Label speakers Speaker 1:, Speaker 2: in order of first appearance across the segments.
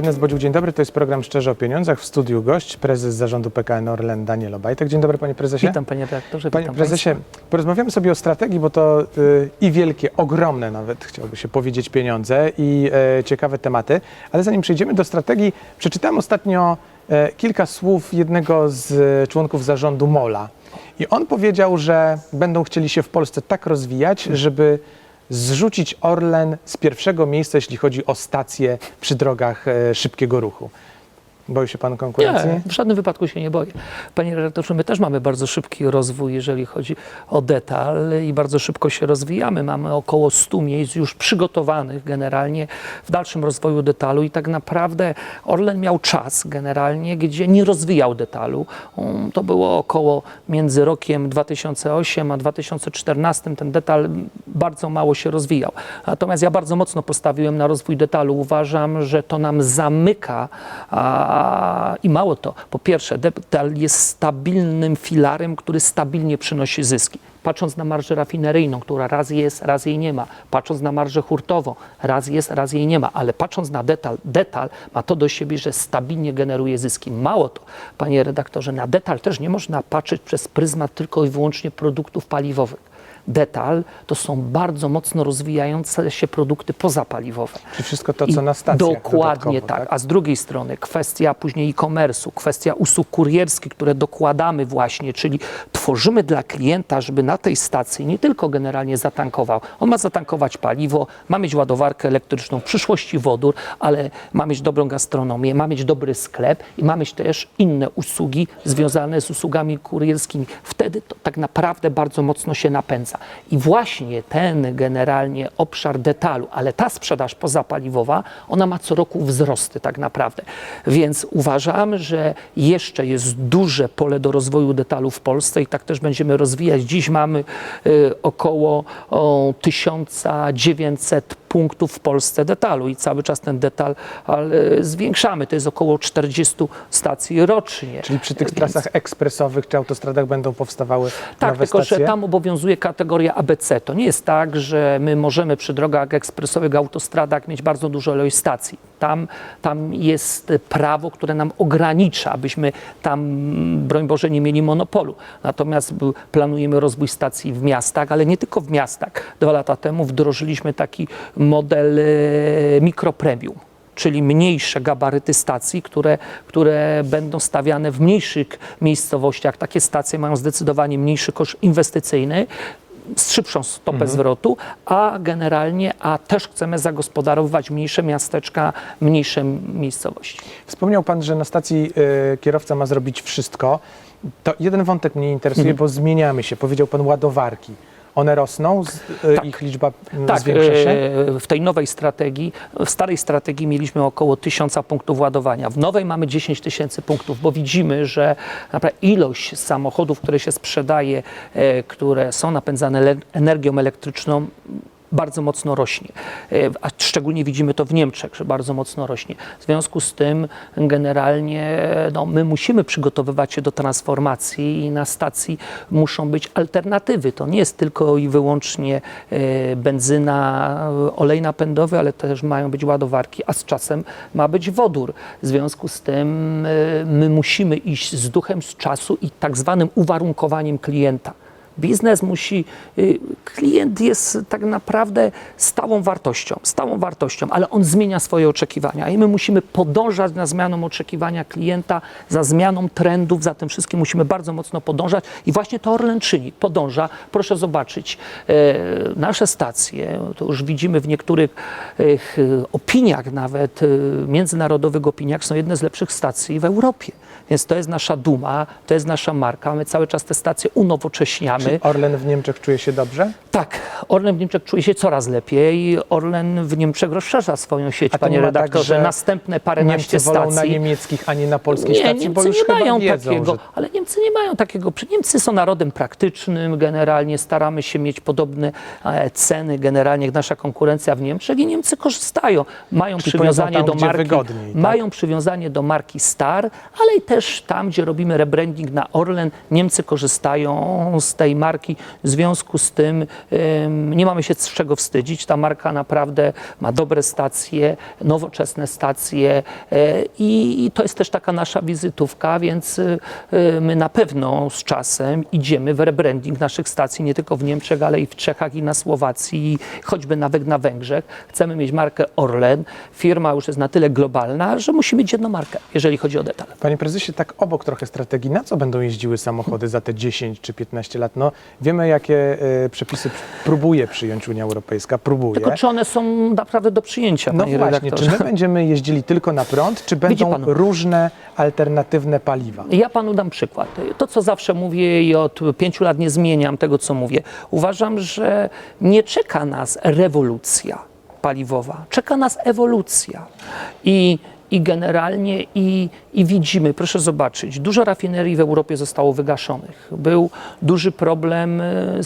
Speaker 1: Ernest Bodziuk, dzień dobry. To jest program Szczerze o Pieniądzach. W studiu gość, prezes zarządu PKN Orlen Daniel Obajtek. Dzień dobry, panie prezesie.
Speaker 2: Witam panie redaktorze,
Speaker 1: Panie prezesie,
Speaker 2: państwa.
Speaker 1: porozmawiamy sobie o strategii, bo to y, i wielkie, ogromne nawet, chciałby się powiedzieć, pieniądze i e, ciekawe tematy. Ale zanim przejdziemy do strategii, przeczytałem ostatnio kilka słów jednego z e, członków zarządu MOLA. I on powiedział, że będą chcieli się w Polsce tak rozwijać, żeby zrzucić Orlen z pierwszego miejsca, jeśli chodzi o stacje przy drogach e, szybkiego ruchu. Boi się pan konkurencji?
Speaker 2: Nie, w żadnym wypadku się nie boję. Panie redaktorze, my też mamy bardzo szybki rozwój, jeżeli chodzi o detal i bardzo szybko się rozwijamy. Mamy około 100 miejsc już przygotowanych generalnie w dalszym rozwoju detalu i tak naprawdę Orlen miał czas generalnie, gdzie nie rozwijał detalu. Um, To było około między rokiem 2008 a 2014 ten detal bardzo mało się rozwijał. Natomiast ja bardzo mocno postawiłem na rozwój detalu. Uważam, że to nam zamyka a, i mało to. Po pierwsze, detal jest stabilnym filarem, który stabilnie przynosi zyski. Patrząc na marżę rafineryjną, która raz jest, raz jej nie ma. Patrząc na marżę hurtową, raz jest, raz jej nie ma. Ale patrząc na detal, detal ma to do siebie, że stabilnie generuje zyski. Mało to, panie redaktorze, na detal też nie można patrzeć przez pryzmat tylko i wyłącznie produktów paliwowych. Detal to są bardzo mocno rozwijające się produkty pozapaliwowe.
Speaker 1: Czy wszystko to,
Speaker 2: I
Speaker 1: co na stacjach
Speaker 2: Dokładnie
Speaker 1: dodatkowo,
Speaker 2: tak. A z drugiej strony kwestia później e-commerce'u, kwestia usług kurierskich, które dokładamy właśnie, czyli tworzymy dla klienta, żeby na tej stacji nie tylko generalnie zatankował. On ma zatankować paliwo, ma mieć ładowarkę elektryczną, w przyszłości wodór, ale ma mieć dobrą gastronomię, ma mieć dobry sklep i ma mieć też inne usługi związane z usługami kurierskimi. Wtedy to tak naprawdę bardzo mocno się napędza. I właśnie ten generalnie obszar detalu, ale ta sprzedaż pozapaliwowa, ona ma co roku wzrosty tak naprawdę. Więc uważam, że jeszcze jest duże pole do rozwoju detalu w Polsce i tak też będziemy rozwijać. Dziś mamy y, około o, 1900 punktów w Polsce detalu i cały czas ten detal ale, zwiększamy. To jest około 40 stacji rocznie.
Speaker 1: Czyli przy tych
Speaker 2: Więc-
Speaker 1: trasach ekspresowych czy autostradach będą powstawały
Speaker 2: tak,
Speaker 1: nowe
Speaker 2: tylko
Speaker 1: stacje?
Speaker 2: że tam obowiązuje kategoria ABC. To nie jest tak, że my możemy przy drogach ekspresowych, autostradach mieć bardzo dużo stacji. Tam, tam jest prawo, które nam ogranicza, abyśmy tam, broń Boże, nie mieli monopolu. Natomiast planujemy rozwój stacji w miastach, ale nie tylko w miastach. Dwa lata temu wdrożyliśmy taki model e, mikropremium czyli mniejsze gabaryty stacji, które, które będą stawiane w mniejszych miejscowościach. Takie stacje mają zdecydowanie mniejszy koszt inwestycyjny, z szybszą stopę zwrotu, a generalnie, a też chcemy zagospodarowywać mniejsze miasteczka, mniejsze miejscowości.
Speaker 1: Wspomniał pan, że na stacji y, kierowca ma zrobić wszystko. To jeden wątek mnie interesuje,
Speaker 2: Mhm.
Speaker 1: bo zmieniamy się. Powiedział pan ładowarki. One rosną, z, y,
Speaker 2: Tak.
Speaker 1: ich liczba y,
Speaker 2: Tak,
Speaker 1: zwiększa się?
Speaker 2: e, w tej nowej strategii, w starej strategii mieliśmy około 1000 punktów ładowania. W nowej mamy 10 tysięcy punktów, bo widzimy, że ilość samochodów, które się sprzedaje, e, które są napędzane energią elektryczną, bardzo mocno rośnie. E, A szczególnie widzimy to w Niemczech, że bardzo mocno rośnie. W związku z tym generalnie no, my musimy przygotowywać się do transformacji i na stacji muszą być alternatywy. To nie jest tylko i wyłącznie e, benzyna, e, olej napędowy, ale też mają być ładowarki, a z czasem ma być wodór. W związku z tym my musimy iść z duchem z czasu i tak zwanym uwarunkowaniem klienta. Biznes musi, y, klient jest tak naprawdę stałą wartością, stałą wartością, ale on zmienia swoje oczekiwania i my musimy podążać za zmianą oczekiwania klienta, za zmianą trendów, za tym wszystkim musimy bardzo mocno podążać i właśnie to Orlen czyni, podąża. Proszę zobaczyć, e, nasze stacje, to już widzimy w niektórych e, opiniach nawet, e, międzynarodowych opiniach, są jedne z lepszych stacji w Europie. Więc to jest nasza duma, to jest nasza marka. My cały czas te stacje unowocześniamy.
Speaker 1: Czy Orlen w Niemczech czuje się dobrze?
Speaker 2: Tak, Orlen w Niemczech czuje się coraz lepiej. Orlen w Niemczech rozszerza swoją sieć, panie
Speaker 1: tak,
Speaker 2: redaktorze.
Speaker 1: że
Speaker 2: Następne paręnaście
Speaker 1: Niemcy wolą na
Speaker 2: stacji.
Speaker 1: niemieckich, a nie na polskiej
Speaker 2: Nie,
Speaker 1: stacji, bo
Speaker 2: Niemcy
Speaker 1: już
Speaker 2: nie mają
Speaker 1: wiedzą,
Speaker 2: takiego,
Speaker 1: że
Speaker 2: ale Niemcy nie mają takiego. Niemcy są narodem praktycznym, generalnie staramy się mieć podobne e, ceny, generalnie jak nasza konkurencja w Niemczech i Niemcy korzystają. Mają
Speaker 1: Czyli
Speaker 2: przywiązanie
Speaker 1: tam,
Speaker 2: do marki,
Speaker 1: wygodniej, tak?
Speaker 2: mają przywiązanie do marki Star, ale i też tam, gdzie robimy rebranding na Orlen, Niemcy korzystają z tej marki. W związku z tym nie mamy się z czego wstydzić. Ta marka naprawdę ma dobre stacje, nowoczesne stacje e, i, to jest też taka nasza wizytówka, więc e, my na pewno z czasem idziemy w rebranding naszych stacji nie tylko w Niemczech, ale i w Czechach i na Słowacji, choćby nawet na Węgrzech. Chcemy mieć markę Orlen. Firma już jest na tyle globalna, że musi mieć jedną markę, jeżeli chodzi o detal.
Speaker 1: Panie prezesie, tak obok trochę strategii, na co będą jeździły samochody za te 10 czy 15 lat? No, wiemy, jakie e, przepisy próbuje przyjąć Unia Europejska, próbuje.
Speaker 2: Tylko czy one są naprawdę do przyjęcia,
Speaker 1: No
Speaker 2: panie
Speaker 1: właśnie,
Speaker 2: redaktorze?
Speaker 1: czy my będziemy jeździli tylko na prąd, czy
Speaker 2: Widzi
Speaker 1: będą
Speaker 2: pan.
Speaker 1: różne alternatywne paliwa?
Speaker 2: Ja panu dam przykład. To, co zawsze mówię i od pięciu lat nie zmieniam tego, co mówię. Uważam, że nie czeka nas rewolucja paliwowa, czeka nas ewolucja. I, i generalnie i, i widzimy, proszę zobaczyć, dużo rafinerii w Europie zostało wygaszonych. Był duży problem, e,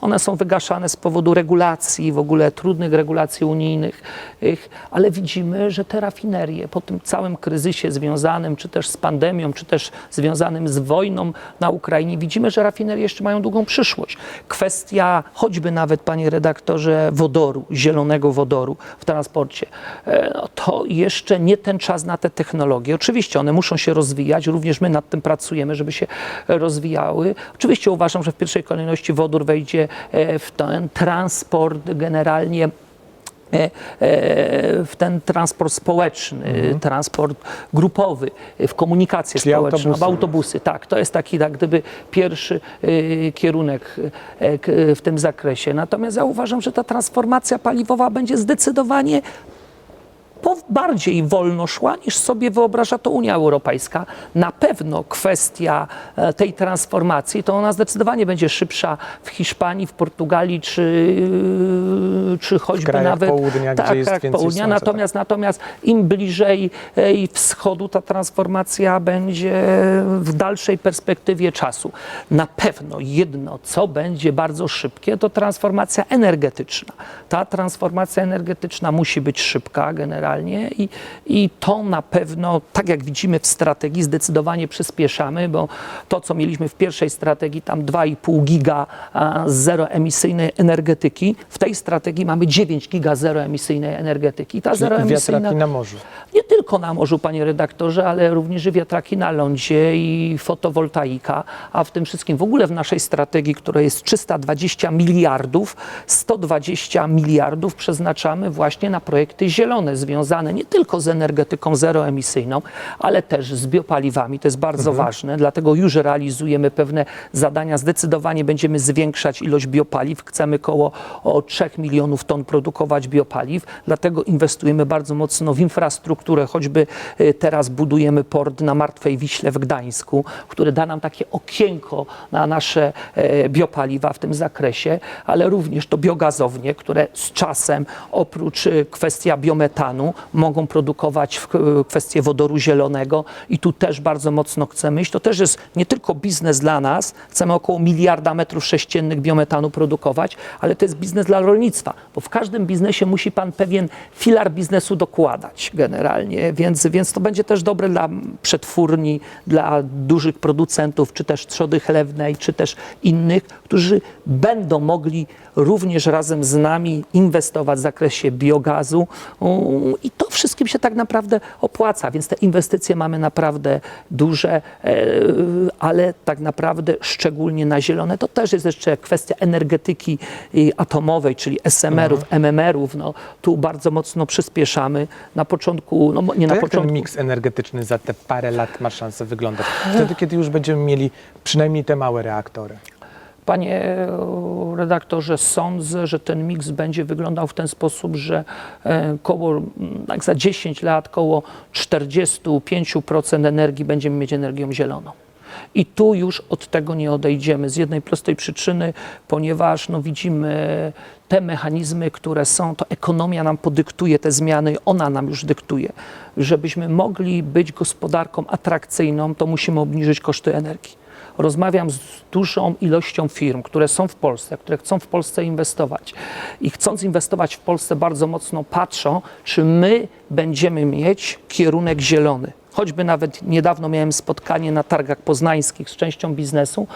Speaker 2: one są wygaszane z powodu regulacji, w ogóle trudnych regulacji unijnych, Ych, ale widzimy, że te rafinerie po tym całym kryzysie związanym czy też z pandemią, czy też związanym z wojną na Ukrainie, widzimy, że rafinerie jeszcze mają długą przyszłość. Kwestia choćby nawet, panie redaktorze, wodoru, zielonego wodoru w transporcie, e, no to jeszcze nie ten czas na te technologie. Oczywiście one muszą się rozwijać, również my nad tym pracujemy, żeby się rozwijały. Oczywiście uważam, że w pierwszej kolejności wodór wejdzie e, w ten transport generalnie e, e, w ten transport społeczny, transport grupowy, w komunikację
Speaker 1: Mhm. Czyli
Speaker 2: społeczną,
Speaker 1: autobusy.
Speaker 2: w autobusy. Tak, to jest taki tak gdyby pierwszy kierunek w tym zakresie. Natomiast ja uważam, że ta transformacja paliwowa będzie zdecydowanie bardziej wolno szła niż sobie wyobraża to Unia Europejska. Na pewno kwestia e, tej transformacji to ona zdecydowanie będzie szybsza w Hiszpanii, w Portugalii czy, czy choćby
Speaker 1: krajach
Speaker 2: nawet
Speaker 1: południa, gdzie
Speaker 2: tak,
Speaker 1: jest
Speaker 2: tak, południa. Natomiast, natomiast im bliżej e, wschodu ta transformacja będzie w dalszej perspektywie czasu. Na pewno jedno, co będzie bardzo szybkie, to transformacja energetyczna. Ta transformacja energetyczna musi być szybka generalnie i, i to na pewno, tak jak widzimy w strategii, zdecydowanie przyspieszamy, bo to, co mieliśmy w pierwszej strategii, tam 2,5 giga zeroemisyjnej energetyki, w tej strategii mamy 9 giga zeroemisyjnej energetyki. Ta zeroemisyjna
Speaker 1: wiatraki na morzu.
Speaker 2: nie tylko na morzu, panie redaktorze, ale również wiatraki na lądzie i fotowoltaika, a w tym wszystkim w ogóle w naszej strategii, która jest 320 miliardów, 120 miliardów przeznaczamy właśnie na projekty zielone, związane nie tylko z energetyką zeroemisyjną, ale też z biopaliwami. To jest bardzo ważne, dlatego już realizujemy pewne zadania. Zdecydowanie będziemy zwiększać ilość biopaliw. Chcemy koło o 3 milionów ton produkować biopaliw, dlatego inwestujemy bardzo mocno w infrastrukturę. Choćby y, teraz budujemy port na Martwej Wiśle w Gdańsku, który da nam takie okienko na nasze e, biopaliwa w tym zakresie, ale również to biogazownie, które z czasem oprócz y, kwestia biometanu mogą produkować w- y, kwestię wodoru zielonego i tu też bardzo mocno chcemy iść. To też jest nie tylko biznes dla nas, chcemy około miliarda metrów sześciennych biometanu produkować, ale to jest biznes dla rolnictwa, bo w każdym biznesie musi pan pewien filar biznesu dokładać generalnie, więc, więc to będzie też dobre dla przetwórni, dla dużych producentów, czy też trzody chlewnej, czy też innych, którzy będą mogli również razem z nami inwestować w zakresie biogazu i to wszystkim się tak naprawdę opłaca, więc te inwestycje mamy naprawdę duże, e, ale tak naprawdę szczególnie na zielone. To też jest jeszcze kwestia energetyki atomowej, czyli SMR-ów, MMR-ów. No, tu bardzo mocno przyspieszamy. Na początku, no nie
Speaker 1: To
Speaker 2: na
Speaker 1: jak
Speaker 2: początku.
Speaker 1: ten miks energetyczny za te parę lat ma szansę wyglądać? Wtedy, kiedy już będziemy mieli przynajmniej te małe reaktory.
Speaker 2: Panie e, redaktorze, sądzę, że ten miks będzie wyglądał w ten sposób, że e, koło, tak za 10 lat, koło 45% energii będziemy mieć energią zieloną. I tu już od tego nie odejdziemy z jednej prostej przyczyny, ponieważ no, widzimy te mechanizmy, które są, to ekonomia nam podyktuje te zmiany, ona nam już dyktuje. Żebyśmy mogli być gospodarką atrakcyjną, to musimy obniżyć koszty energii. Rozmawiam z dużą ilością firm, które są w Polsce, które chcą w Polsce inwestować. I chcąc inwestować w Polsce, bardzo mocno patrzą, czy my będziemy mieć kierunek zielony. Choćby nawet niedawno miałem spotkanie na targach poznańskich z częścią biznesu,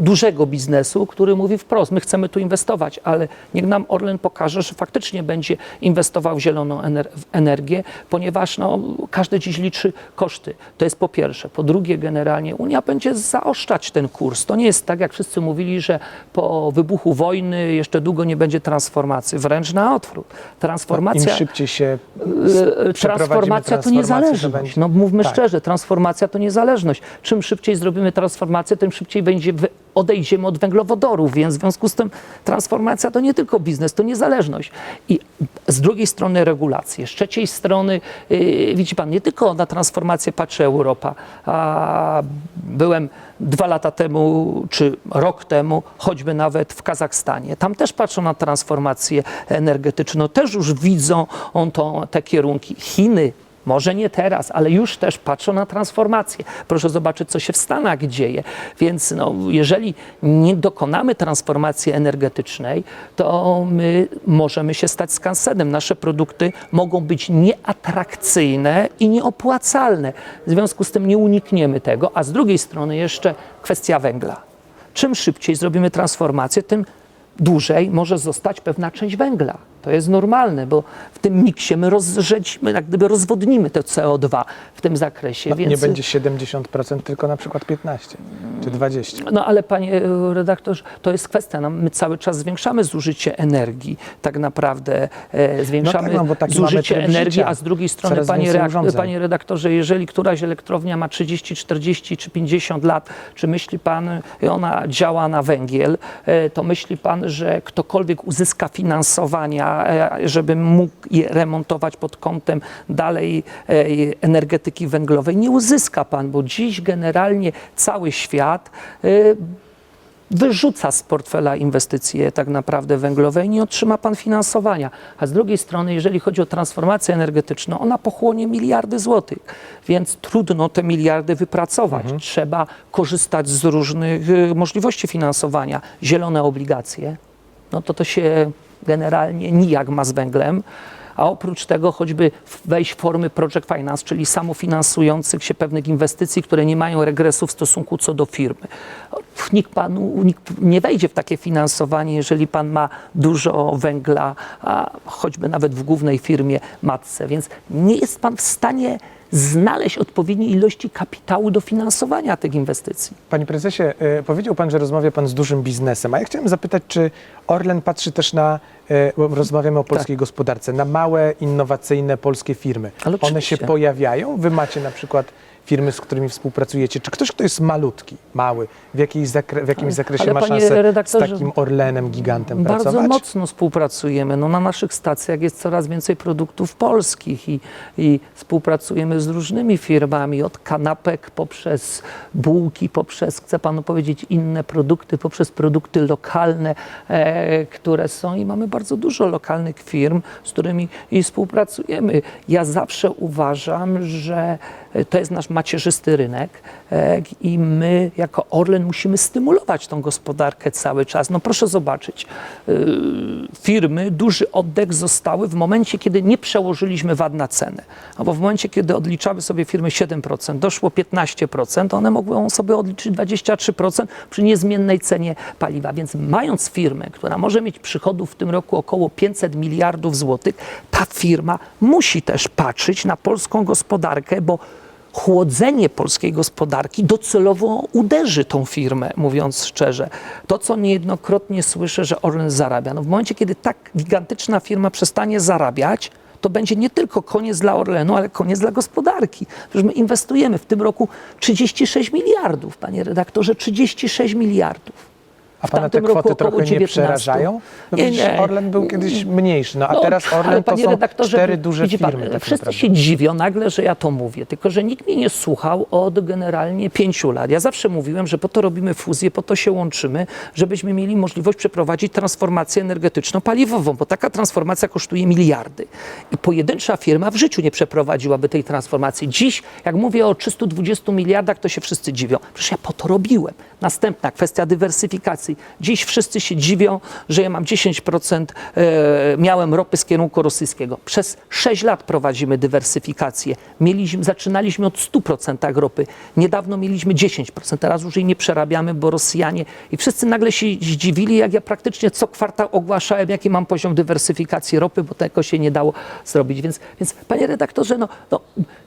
Speaker 2: dużego biznesu, który mówi wprost, my chcemy tu inwestować, ale niech nam Orlen pokaże, że faktycznie będzie inwestował w zieloną ener- w energię, ponieważ no, każdy dziś liczy koszty. To jest po pierwsze. Po drugie, generalnie Unia będzie zaoszczać ten kurs. To nie jest tak, jak wszyscy mówili, że po wybuchu wojny jeszcze długo nie będzie transformacji. Wręcz na odwrót.
Speaker 1: Im
Speaker 2: Transformacja
Speaker 1: szybciej się
Speaker 2: E,
Speaker 1: przeprowadzimy
Speaker 2: transformacja to niezależność. No mówmy
Speaker 1: tak.
Speaker 2: szczerze, transformacja to niezależność. Czym szybciej zrobimy transformację, tym szybciej będzie odejdziemy od węglowodorów, więc w związku z tym transformacja to nie tylko biznes, to niezależność. I z drugiej strony regulacje, z trzeciej strony yy, widzi pan, nie tylko na transformację patrzy Europa. A byłem dwa lata temu, czy rok temu, choćby nawet w Kazachstanie. Tam też patrzą na transformację energetyczną, też już widzą on to, te kierunki. Chiny może nie teraz, ale już też patrzą na transformację. Proszę zobaczyć, co się w Stanach dzieje. Więc no, jeżeli nie dokonamy transformacji energetycznej, to my możemy się stać skansenem. Nasze produkty mogą być nieatrakcyjne i nieopłacalne. W związku z tym nie unikniemy tego. A z drugiej strony jeszcze kwestia węgla. Czym szybciej zrobimy transformację, tym dłużej może zostać pewna część węgla. To jest normalne, bo w tym miksie my rozrzedzimy, jak gdyby rozwodnimy to CO2 w tym zakresie.
Speaker 1: no,
Speaker 2: więc...
Speaker 1: nie będzie 70%, tylko na przykład 15 czy 20.
Speaker 2: No ale panie e, redaktorze, to jest kwestia. No, my cały czas zwiększamy zużycie energii, tak naprawdę e, zwiększamy
Speaker 1: tak, no taki mamy
Speaker 2: zużycie energii,
Speaker 1: życia.
Speaker 2: a z drugiej strony,
Speaker 1: Coraz
Speaker 2: panie, reak- panie redaktorze, jeżeli któraś elektrownia ma 30, 40 czy 50 lat, czy myśli pan, i ona działa na węgiel, e, to myśli pan, że ktokolwiek uzyska finansowania, e, żeby mógł je remontować pod kątem dalej e, energetyki węglowej? Nie uzyska pan, bo dziś generalnie cały świat e, wyrzuca z portfela inwestycje tak naprawdę węglowe i nie otrzyma pan finansowania. A z drugiej strony, jeżeli chodzi o transformację energetyczną, ona pochłonie miliardy złotych, więc trudno te miliardy wypracować. Trzeba korzystać z różnych możliwości finansowania. Zielone obligacje, no to to się generalnie nijak ma z węglem. A oprócz tego choćby wejść w formy project finance, czyli samofinansujących się pewnych inwestycji, które nie mają regresu w stosunku co do firmy. Nikt panu nikt nie wejdzie w takie finansowanie, jeżeli pan ma dużo węgla, a choćby nawet w głównej firmie matce. Więc nie jest pan w stanie znaleźć odpowiedniej ilości kapitału do finansowania tych inwestycji.
Speaker 1: Panie prezesie, e, powiedział pan, że rozmawia pan z dużym biznesem, a ja chciałem zapytać, czy Orlen patrzy też na, e, bo rozmawiamy o polskiej gospodarce, na małe, innowacyjne polskie firmy.
Speaker 2: Ale
Speaker 1: One się pojawiają? Wy macie na przykład firmy, z którymi współpracujecie? Czy ktoś, kto jest malutki, mały, w, jakiejś zakre, w jakimś zakresie
Speaker 2: ale
Speaker 1: ma
Speaker 2: panie
Speaker 1: szansę z
Speaker 2: redaktorze,
Speaker 1: takim Orlenem, gigantem
Speaker 2: Bardzo
Speaker 1: pracować?
Speaker 2: mocno współpracujemy. No, na naszych stacjach jest coraz więcej produktów polskich i, i współpracujemy z różnymi firmami, od kanapek poprzez bułki, poprzez, chcę panu powiedzieć, inne produkty, poprzez produkty lokalne, e, które są i mamy bardzo dużo lokalnych firm, z którymi i współpracujemy. Ja zawsze uważam, że to jest nasz macierzysty rynek e, i my jako Orlen musimy stymulować tą gospodarkę cały czas. No proszę zobaczyć, y, firmy duży oddech zostały w momencie, kiedy nie przełożyliśmy VAT na cenę. Albo w momencie, kiedy odliczały sobie firmy 7%, doszło 15%, one mogą sobie odliczyć 23% przy niezmiennej cenie paliwa. Więc mając firmę, która może mieć przychodów w tym roku około 500 miliardów złotych, ta firma musi też patrzeć na polską gospodarkę, bo chłodzenie polskiej gospodarki docelowo uderzy tą firmę, mówiąc szczerze. To, co niejednokrotnie słyszę, że Orlen zarabia. No w momencie, kiedy tak gigantyczna firma przestanie zarabiać, to będzie nie tylko koniec dla Orlenu, ale koniec dla gospodarki. Przecież my inwestujemy w tym roku 36 miliardów, panie redaktorze, 36 miliardów.
Speaker 1: A pana te kwoty trochę nie
Speaker 2: 19.
Speaker 1: przerażają? No
Speaker 2: Nie, nie.
Speaker 1: Orlen był kiedyś mniejszy, no a
Speaker 2: No,
Speaker 1: teraz Orlen to są cztery duże
Speaker 2: pan,
Speaker 1: firmy. tak
Speaker 2: wszyscy
Speaker 1: naprawdę.
Speaker 2: się dziwią nagle, że ja to mówię, tylko że nikt mnie nie słuchał od generalnie pięciu lat. Ja zawsze mówiłem, że po to robimy fuzję, po to się łączymy, żebyśmy mieli możliwość przeprowadzić transformację energetyczną paliwową, bo taka transformacja kosztuje miliardy. I pojedyncza firma w życiu nie przeprowadziłaby tej transformacji. Dziś, jak mówię o 320 miliardach, to się wszyscy dziwią. Przecież ja po to robiłem. Następna kwestia dywersyfikacji. Dziś wszyscy się dziwią, że ja mam 10% e, miałem ropy z kierunku rosyjskiego. Przez 6 lat prowadzimy dywersyfikację. Mieliśmy, zaczynaliśmy od 100% ropy. Niedawno mieliśmy 10%. Teraz już jej nie przerabiamy, bo Rosjanie i wszyscy nagle się zdziwili, jak ja praktycznie co kwartał ogłaszałem, jaki mam poziom dywersyfikacji ropy, bo tego się nie dało zrobić. Więc, więc panie redaktorze, no, no,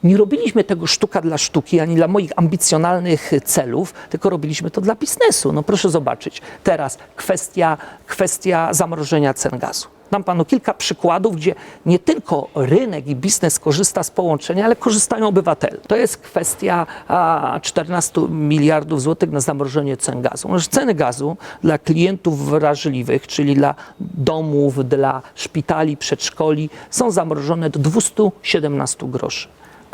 Speaker 2: nie robiliśmy tego sztuka dla sztuki, ani dla moich ambicjonalnych celów, tylko robiliśmy to dla biznesu. No proszę zobaczyć. Teraz kwestia, kwestia zamrożenia cen gazu. Dam panu kilka przykładów, gdzie nie tylko rynek i biznes korzysta z połączenia, ale korzystają obywatele. To jest kwestia a, 14 miliardów złotych na zamrożenie cen gazu. Ceny gazu dla klientów wrażliwych, czyli dla domów, dla szpitali, przedszkoli, są zamrożone do 217 groszy.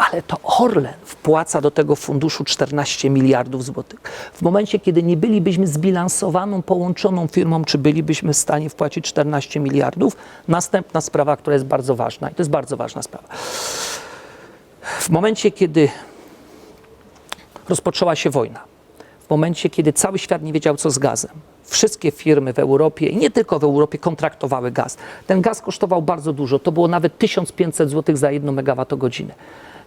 Speaker 2: Ale to Orlen wpłaca do tego funduszu 14 miliardów złotych. W momencie, kiedy nie bylibyśmy zbilansowaną, połączoną firmą, czy bylibyśmy w stanie wpłacić 14 miliardów? Następna sprawa, która jest bardzo ważna, i to jest bardzo ważna sprawa. W momencie, kiedy rozpoczęła się wojna, w momencie, kiedy cały świat nie wiedział, co z gazem, wszystkie firmy w Europie i nie tylko w Europie kontraktowały gaz. Ten gaz kosztował bardzo dużo, to było nawet 1500 zł za 1 megawattogodzinę.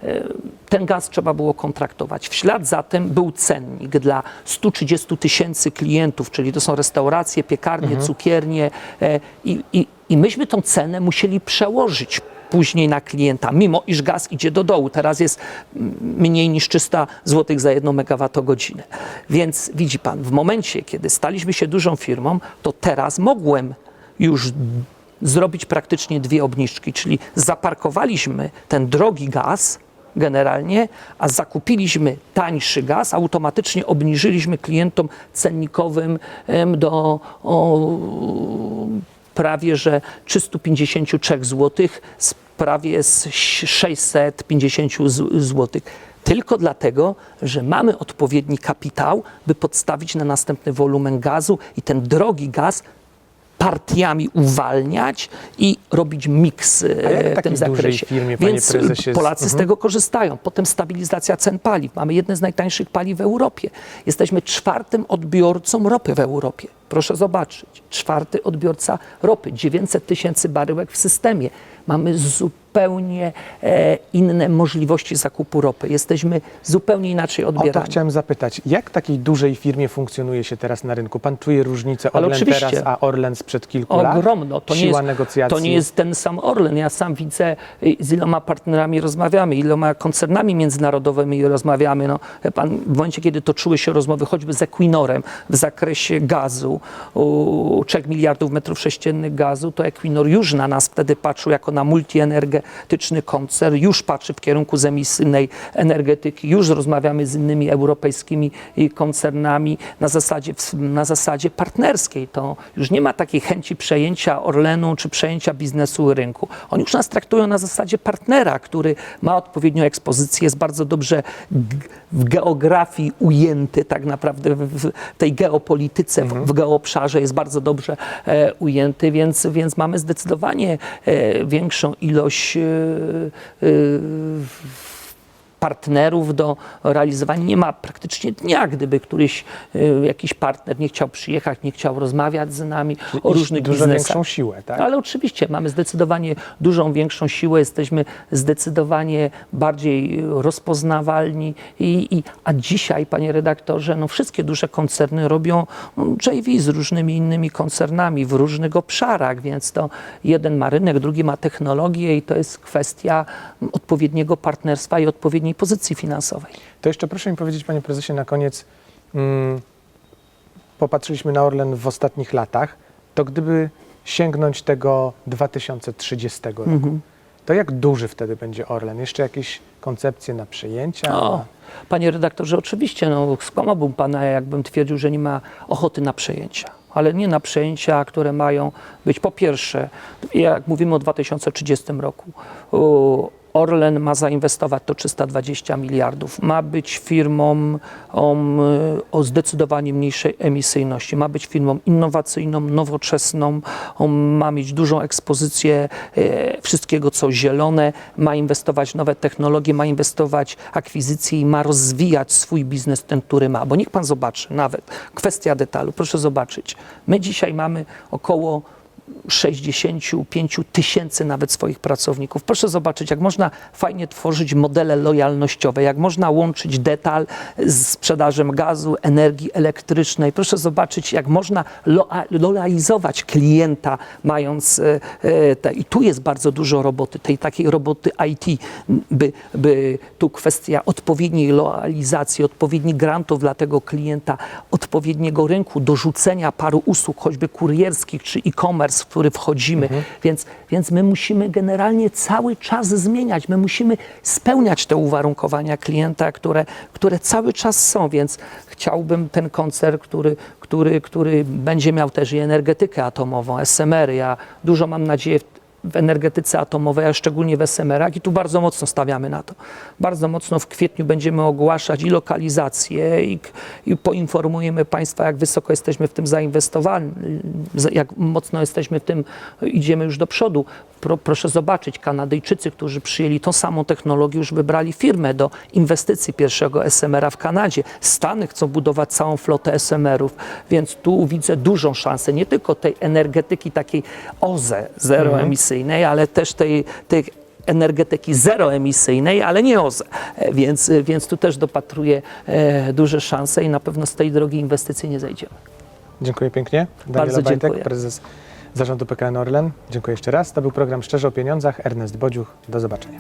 Speaker 2: E, Ten gaz trzeba było kontraktować. W ślad za tym był cennik dla 130 tysięcy klientów, czyli to są restauracje, piekarnie, cukiernie e, i, i, i myśmy tą cenę musieli przełożyć później na klienta, mimo iż gaz idzie do dołu. Teraz jest mniej niż 300 zł za jedną megawattogodzinę. Więc widzi pan, w momencie, kiedy staliśmy się dużą firmą, to teraz mogłem już zrobić praktycznie dwie obniżki, czyli zaparkowaliśmy ten drogi gaz generalnie, a zakupiliśmy tańszy gaz, automatycznie obniżyliśmy klientom cennikowym do o, prawie że 353 zł prawie z 650 zł. Tylko dlatego, że mamy odpowiedni kapitał, by podstawić na następny wolumen gazu i ten drogi gaz partiami uwalniać i robić miks w tym zakresie.
Speaker 1: firmie,
Speaker 2: Więc
Speaker 1: prezesie,
Speaker 2: Polacy z
Speaker 1: Mhm.
Speaker 2: tego korzystają. Potem stabilizacja cen paliw. Mamy jedne z najtańszych paliw w Europie. Jesteśmy czwartym odbiorcą ropy w Europie. Proszę zobaczyć. Czwarty odbiorca ropy. 900 tysięcy baryłek w systemie. Mamy zupełnie e, inne możliwości zakupu ropy. Jesteśmy zupełnie inaczej
Speaker 1: O to
Speaker 2: odbierani.
Speaker 1: chciałem zapytać, jak takiej dużej firmie funkcjonuje się teraz na rynku? Pan czuje różnicę Orlen teraz, a Orlen sprzed kilku lat?
Speaker 2: Ogromno. To nie,
Speaker 1: Siła
Speaker 2: jest,
Speaker 1: negocjacji.
Speaker 2: to nie jest ten sam Orlen. Ja sam widzę, y, z iloma partnerami rozmawiamy, iloma koncernami międzynarodowymi rozmawiamy. No, pan, w momencie, kiedy toczyły się rozmowy choćby z Equinorem w zakresie gazu, u 3 miliardów metrów sześciennych gazu, to Equinor już na nas wtedy patrzył jako na multienergetyczny koncern, już patrzy w kierunku zemisyjnej energetyki, już rozmawiamy z innymi europejskimi y, koncernami na zasadzie, na zasadzie partnerskiej. To już nie ma takiej chęci przejęcia Orlenu czy przejęcia biznesu rynku. Oni już nas traktują na zasadzie partnera, który ma odpowiednią ekspozycję, jest bardzo dobrze w geografii ujęty tak naprawdę w tej geopolityce, w- w geoobszarze jest bardzo dobrze e, ujęty, więc, więc mamy zdecydowanie e, większą ilość e, e, partnerów do realizowania. Nie ma praktycznie dnia, gdyby któryś e, jakiś partner nie chciał przyjechać, nie chciał rozmawiać z nami o
Speaker 1: Iść
Speaker 2: różnych
Speaker 1: dużo
Speaker 2: biznesach.
Speaker 1: większą siłę, tak?
Speaker 2: Ale oczywiście mamy zdecydowanie dużą większą siłę, jesteśmy zdecydowanie bardziej rozpoznawalni i, i a dzisiaj, panie redaktorze, no wszystkie duże koncerny robią no, JV z różnymi innymi koncernami w różnych obszarach, więc to jeden ma rynek, drugi ma technologię i to jest kwestia odpowiedniego partnerstwa i odpowiedniej pozycji finansowej.
Speaker 1: To jeszcze proszę mi powiedzieć, panie prezesie, na koniec, mm, popatrzyliśmy na Orlen w ostatnich latach, to gdyby sięgnąć tego 2030 roku,
Speaker 2: Mhm.
Speaker 1: to jak duży wtedy będzie Orlen? Jeszcze jakieś koncepcje na przejęcia?
Speaker 2: O, panie redaktorze, oczywiście, no, skłamałbym pana, jakbym twierdził, że nie ma ochoty na przejęcia. ale nie na przejęcia, które mają być po pierwsze, jak mówimy o 2030 roku, Orlen ma zainwestować to 320 miliardów, ma być firmą o, o zdecydowanie mniejszej emisyjności, ma być firmą innowacyjną, nowoczesną, on ma mieć dużą ekspozycję e, wszystkiego, co zielone, ma inwestować w nowe technologie, ma inwestować akwizycje i ma rozwijać swój biznes, ten, który ma. Bo niech pan zobaczy, nawet. Kwestia detalu, proszę zobaczyć. My dzisiaj mamy około 65 tysięcy nawet swoich pracowników. Proszę zobaczyć, jak można fajnie tworzyć modele lojalnościowe, jak można łączyć detal z sprzedażą gazu, energii elektrycznej. Proszę zobaczyć, jak można lo- lojalizować klienta, mając e, e, te. I tu jest bardzo dużo roboty, tej takiej roboty IT, by, by tu kwestia odpowiedniej loalizacji, odpowiednich grantów dla tego klienta, odpowiedniego rynku, dorzucenia paru usług, choćby kurierskich czy e-commerce, w który wchodzimy. Więc, więc my musimy generalnie cały czas zmieniać. My musimy spełniać te uwarunkowania klienta, które, które cały czas są. Więc chciałbym ten koncert, który, który, który będzie miał też i energetykę atomową, SMR. Ja dużo mam nadzieję w, energetyce atomowej, a szczególnie w SMR-ach i tu bardzo mocno stawiamy na to. Bardzo mocno w kwietniu będziemy ogłaszać i lokalizację i, i poinformujemy Państwa, jak wysoko jesteśmy w tym zainwestowani, jak mocno jesteśmy w tym, idziemy już do przodu. Pro, proszę zobaczyć, Kanadyjczycy, którzy przyjęli tą samą technologię, już wybrali firmę do inwestycji pierwszego SMR-a w Kanadzie. Stany chcą budować całą flotę SMR-ów, więc tu widzę dużą szansę, nie tylko tej energetyki takiej OZE, zeroemisyjnej, ale też tej, tej energetyki zeroemisyjnej, ale nie OZE. Więc, więc tu też dopatruję e, duże szanse i na pewno z tej drogi inwestycji nie zejdziemy.
Speaker 1: Dziękuję pięknie. Daniela
Speaker 2: Bardzo
Speaker 1: Bajtek,
Speaker 2: dziękuję.
Speaker 1: prezes zarządu PKN Orlen. Dziękuję jeszcze raz. To był program Szczerze o Pieniądzach. Ernest Bodziuch. Do zobaczenia.